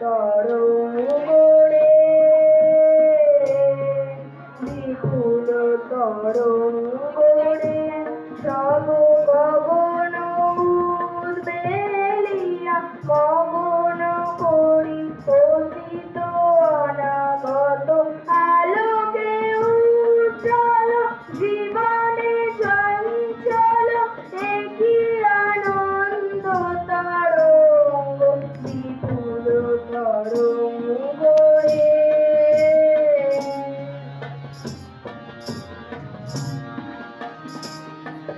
তরঙ্গরে বিপুল তরঙ্গ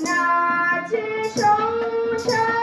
那只手上